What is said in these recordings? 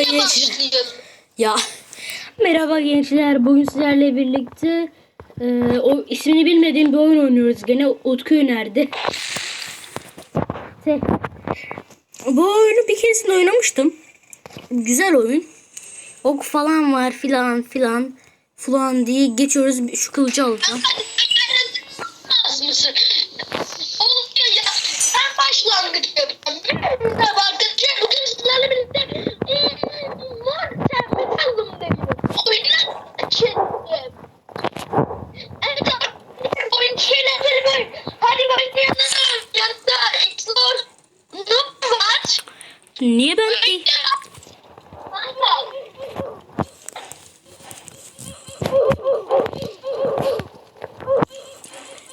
Merhaba gençler. Ya. Merhaba gençler. Bugün sizlerle birlikte e, o ismini bilmediğim bir oyun oynuyoruz. Gene Utku önerdi. Şey, bu oyunu bir keresinde oynamıştım. Güzel oyun. Ok falan var filan filan falan diye geçiyoruz. Şu kılıcı alacağım. Az mısın? Oluyor ya. Ben başlangıç yapacağım. Merhaba arkadaşlar. Bugün sizlerle birlikte hmm, var sen bakalım dedim. Oyunu açıldım. Evet arkadaşlar oyun şeyleri böyle. Hadi oynayalım. Yanında Xlor Noob var. Niye ben değil?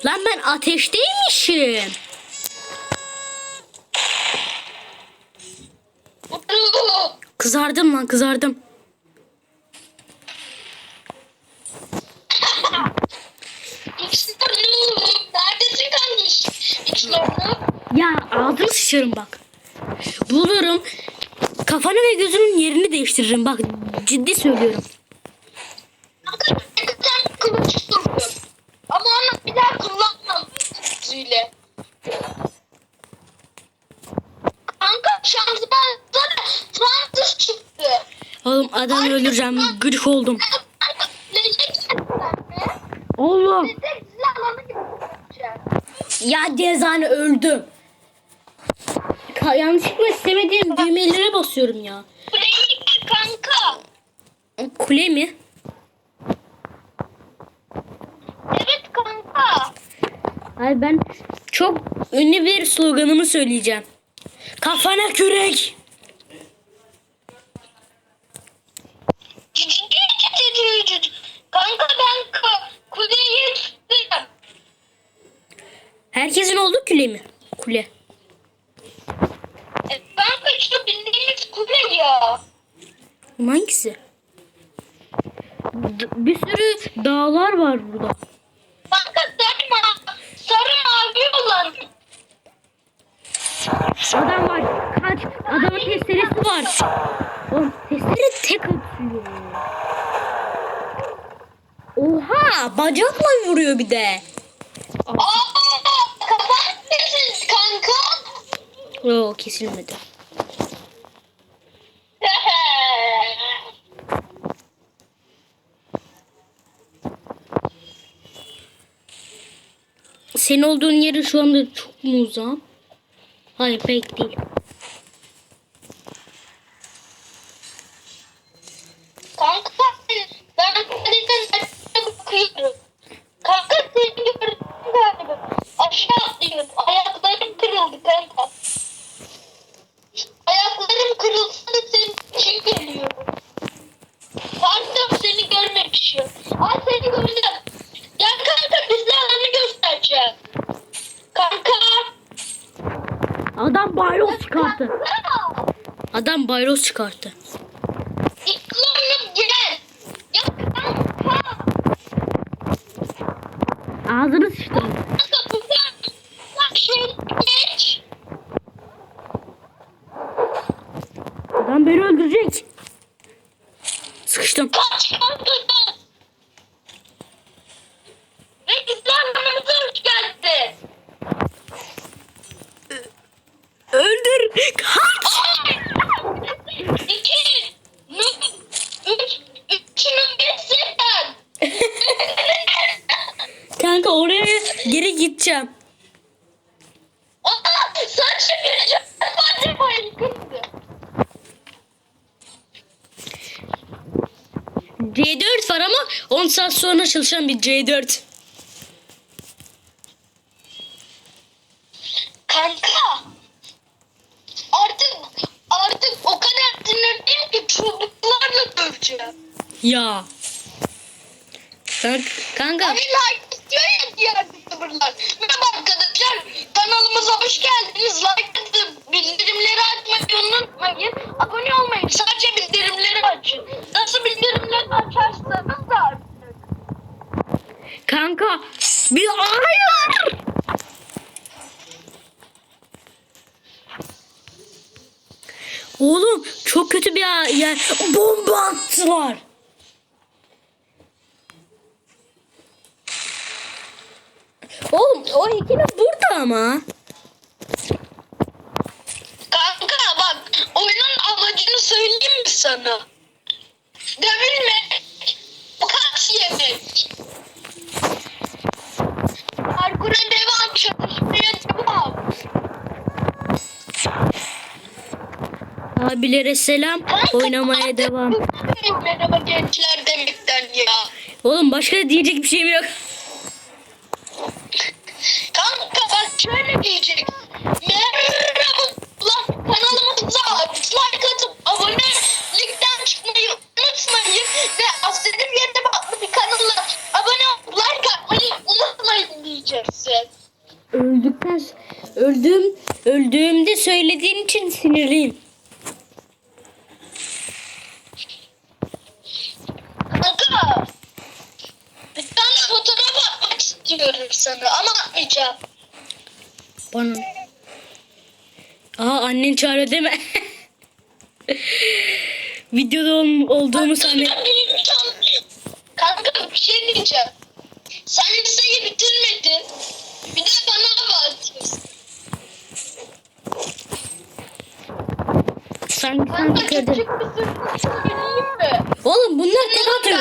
Lan ben ateşteymişim. Kızardım lan kızardım. Ya ağzını sıçarım bak. Bulurum. Kafanı ve gözünün yerini değiştiririm. Bak ciddi söylüyorum. Ama onu bir daha kullanmam. Zile. Kanka şansıma sana Fransız çıktı. Oğlum adam öldüreceğim. Gıcık oldum. Oğlum. Ya cezanı öldüm. Ka- yanlışlıkla istemediğim düğmelere basıyorum ya. Kanka. Kule mi? Evet kanka. Hayır ben çok ünlü bir sloganımı söyleyeceğim. Kafana kürek. Kanka ben ka- kuleye çıktım. Küle mi? Kule. E, Kanka şu bildiğimiz kule ya. Ama hangisi? D- bir sürü dağlar var burada. Kanka sarı sarı mavi olan. Adam var. Kaç. Adamın testeresi var. Oğlum testere tek atıyor. Oha bacakla vuruyor bir de. Aa, kapat mısın kanka? Oo kesilmedi. Senin olduğun yerin şu anda çok mu uzak? Hayır pek değil. kanka ben kaleden aşağı bakıyorum. Kanka seni gördüm galiba. Aşağı atlıyorum. Ayaklarım kırıldı kanka. Ayaklarım kırılsa da senin için geliyorum. Pardon seni görmemişim. Ay seni gördüm. Gel kanka bize alanı göstereceğim. Kanka. Adam bayros çıkarttı. Adam bayros çıkarttı. Ağzını geç. Adam beni öldürecek. Sıkıştım. Kaç kanka. Gideceğim. Aa, saç. Fatih boyu kızdı. C4 var ama 10 saat sonra çalışan bir C4. Kanka. Artık artık o kadar sinirliyim ki çubuklarla döveceğim. Ya. Kanka, kanka Hani like istiyor ya diğer youtuberlar. Merhaba arkadaşlar. Kanalımıza hoş geldiniz. Like atıp bildirimleri açmayı unutmayın. Abone olmayın. Sadece bildirimleri açın. Nasıl bildirimleri açarsanız da artık. kanka bir hayır. Oğlum çok kötü bir yer. Bomba attılar. Oğlum o ikili burada ama. Kanka bak oyunun amacını söyleyeyim mi sana? Dövülmek, kaç yemek. Parkura devam, çatışmaya devam. Abilere selam. Kanka, Oynamaya devam. Merhaba gençler demekten ya. Oğlum başka diyecek bir şeyim yok. Kanka bak şöyle diyeceksin. Merhaba kanalımıza like atıp abonelikten çıkmayı unutmayın. Ve Aslen'in yerine baklı bir kanala abone olup like atmayı unutmayın diyeceksin. Öldükten öldüm öldüğümde söylediğin için sinirliyim. Kanka bir tane fotoğraf istiyorum sana ama atmayacağım. Bana. Aa annen çağırıyor değil mi? Videoda ol- olduğumu sanıyor. Kanka bir şey diyeceğim. Sen liseyi bitirmedin. Bir de bana bakıyorsun. Sen Kanka küçük? Oğlum bunlar tek atıyor.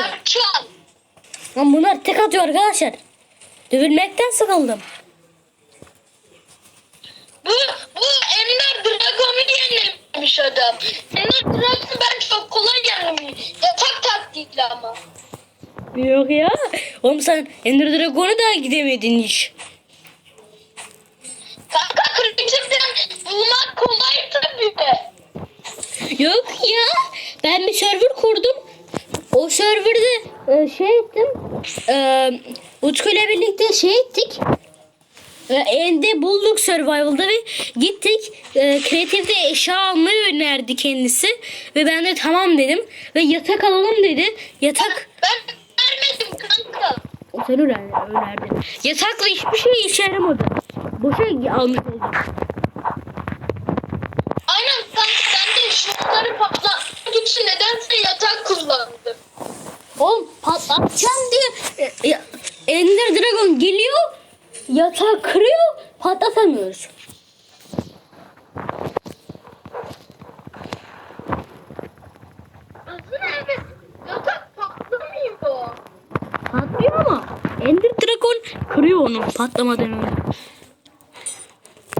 Lan bunlar tek atıyor arkadaşlar. Dövülmekten sıkıldım. Bu, bu Ender Dragon'u yenilmiş adam. Ender Dragon'u ben çok kolay yendim. Yatak taktikli ama. Yok ya. Oğlum sen Ender Dragon'a da gidemedin hiç. Kanka kritikten bulmak kolay tabii. Yok ya. Ben bir server kurdum. O serverde e, şey ettim. E, Utku ile birlikte şey ettik. E, Ende bulduk survival'da ve gittik. E, kreatifte eşya almayı önerdi kendisi. Ve ben de tamam dedim. Ve yatak alalım dedi. Yatak Ben vermedim kanka. sen öner- önerdin. Yatakla hiçbir şey işe yaramadı. Boşa almış oldum. Aynen kanka ben de şunları patlatmak için nedense yatak kullandım. Oğlum patlatacağım diye e, e, Ender Dragon geliyor yatağı kırıyor patlatamıyoruz. Patlıyor ama Ender Dragon kırıyor onu patlamadan önce.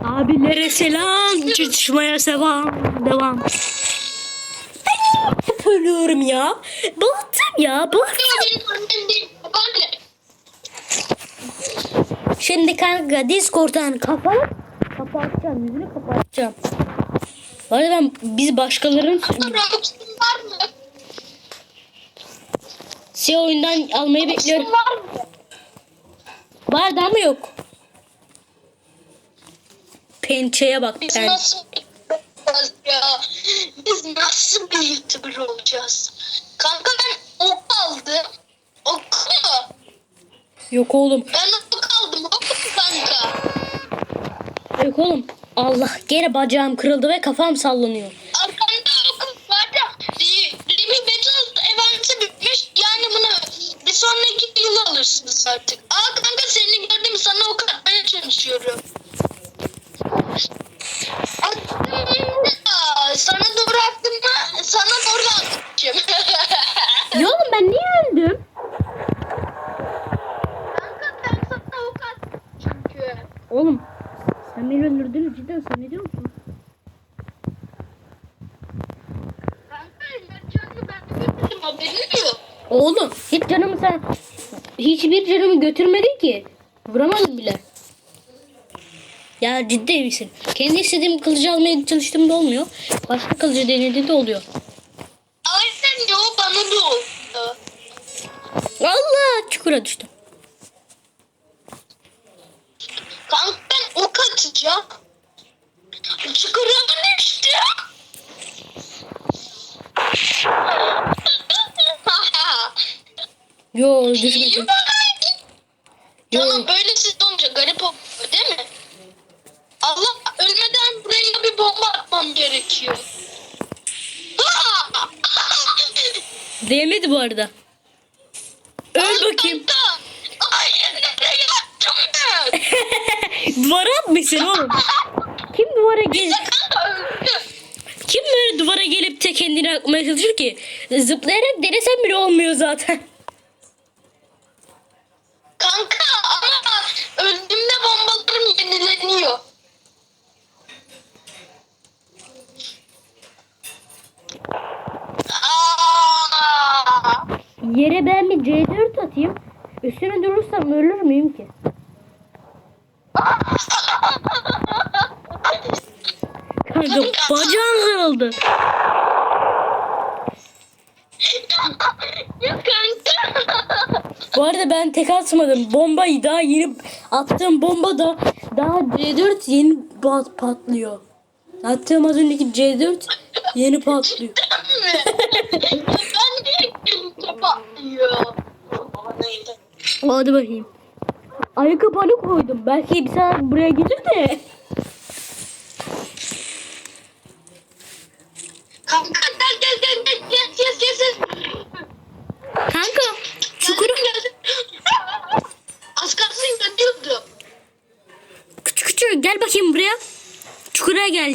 Abilere selam, çatışmaya devam, devam. Ben hep ölüyorum ya. Bıktım ya, bıktım. Benim annem değil babaanne. Şimdi kanka Discord'dan kapat. Kapatacağım, yüzünü kapatacağım. Bu arada ben biz başkalarının var mı? siyah oyundan almayı bekliyorum. Var mı? Vardı ama yok. Pençeye bak Biz pen. nasıl olacağız ya? Biz nasıl bir YouTuber olacağız? Kanka ben ok aldım. Ok mu? Yok oğlum. Ben ok aldım. Ok mu kanka? Yok oğlum. Allah gene bacağım kırıldı ve kafam sallanıyor. Arkamda okum var da Remy Battle eventi bitmiş. Yani bunu bir sonraki yıl alırsınız artık. Aa kanka seni gördüm sana ok atmaya çalışıyorum. Aa, sana doğru attım mı? Sana doğru atmışım. Ya oğlum ben niye öldüm? kanka ben sana ok attım çünkü. Oğlum sen beni öldürdün cidden sen ne diyorsun? Kanka Mertcan'ı ben de götürdüm haberin yok. Oğlum hiç canımı sen hiçbir canımı götürmedin ki. Vuramadın bile. Ya ciddi misin? Kendi istediğim kılıcı almaya çalıştığımda olmuyor. Başka kılıcı denediğimde oluyor. Aynen ya o bana da oldu. Allah çukura düştüm. Kanka ben ok atacağım. Çukuruma Yo düşmedim. Canım böyle siz olunca garip oluyor değil mi? Allah ölmeden buraya bir bomba atmam gerekiyor. Değmedi bu arada. Öl bakayım. Kanka. Ay nereye yattım ben? Duvara atmışsın oğlum. Kim duvara gel Kanka öldü. Kim böyle duvara gelip de kendini atmaya çalışır ki? Zıplayarak denesen bile olmuyor zaten. Aa! Yere ben bir C4 atayım. Üstüne durursam ölür müyüm ki? Kanka bacağın kırıldı. Bu arada ben tek atmadım. Bombayı daha yeni attığım bomba da daha C4 yeni pat- patlıyor. Attığım az önceki C4 yeni patlıyor. ben elim patlıyor? Hadi bakayım. Ayı kapağını koydum. Belki bir saat buraya gelir de.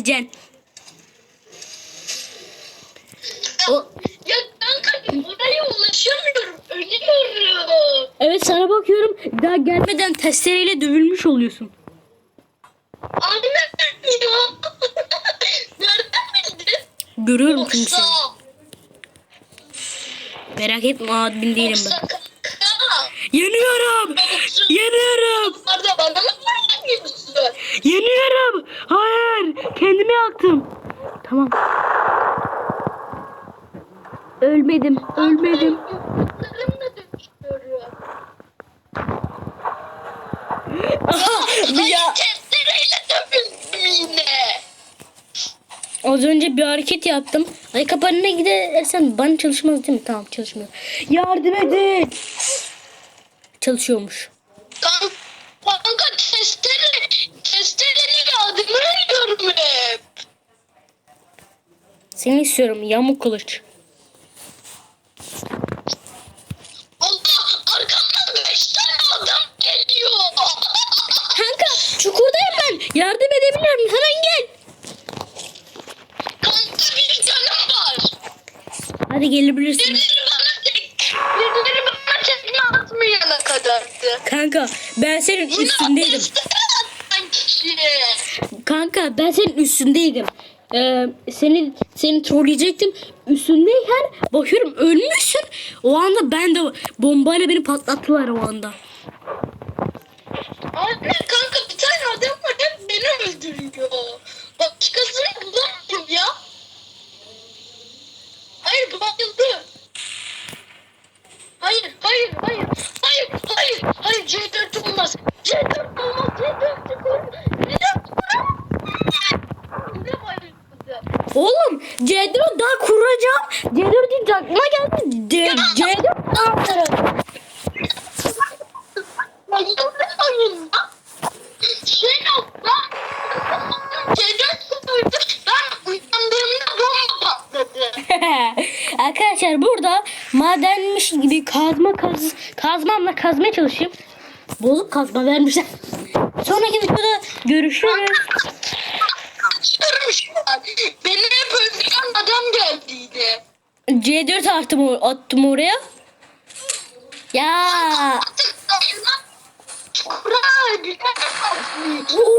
Çukura geleceksin. O, Ya kanka buraya ulaşamıyorum. Ölüyorum. evet sana bakıyorum. Daha gelmeden testereyle dövülmüş oluyorsun. Anne ya. Nereden bildin? Görüyorum çünkü Yoksa. seni. Merak etme admin değilim ben. Yoksa. Yeniyorum. Yeniyorum. Orada bana mı? Yeniyorum. Hayır. Kendimi yaktım. Tamam. Ölmedim. Ölmedim. Aha, ya. Hayır testereyle dövüldüm yine. Az önce bir hareket yaptım. Ay kapanına gidersen bana çalışmaz değil mi? Tamam çalışmıyor. Yardım edin. Çalışıyormuş. Seni istiyorum yamuk kılıç. Allah arkamdan beş tane adam geliyor. Kanka çukurdayım ben. Yardım edebilirim. Hemen gel. Kanka bir canım var. Hadi gelebilirsin. Birileri bana tek, birileri bana tekme atmayana kadardı. Kanka ben senin üstündeydim. Kanka ben senin üstündeydim. Ee, seni seni trolleyecektim. Üstündeyken bakıyorum ölmüşsün. O anda ben de bombayla beni patlattılar o anda. Anne kanka bir tane adam var hep beni öldürüyor. Başkasını bulamıyorum ya. Hayır bayıldı. Hayır hayır hayır hayır hayır hayır C4 olmaz. C4 olmaz C4 koy. C4 Ne bayıldı? Oğlum C4 daha kuracağım. C4 deyince aklıma geldi. C, C4 altı. Bayıldı oyunda. Şey yok lan. C4 koydu. Ben uyandığımda bomba patladı. Arkadaşlar burada madenmiş gibi kazma kaz, kazmamla kazmaya çalışayım. Bozuk kazma vermişler. Sonraki videoda görüşürüz. Beni hep öldüren adam geldiydi. C4 attım, or- attım oraya. Ya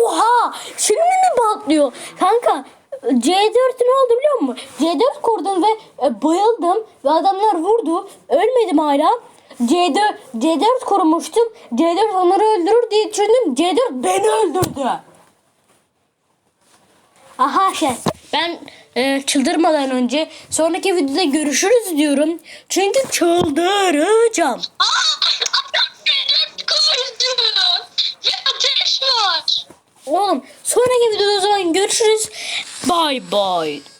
oha şimdi mi patlıyor? Kanka C4 ne oldu biliyor musun? C4 kurdum ve e, bayıldım ve adamlar vurdu. Ölmedim hala. C4 C4 kurmuştum. C4 onları öldürür diye düşündüm. C4 beni öldürdü. Aha şey ben e, çıldırmadan önce sonraki videoda görüşürüz diyorum. Çünkü çıldıracağım. Oğlum sonraki videoda o zaman görüşürüz. Bye bye.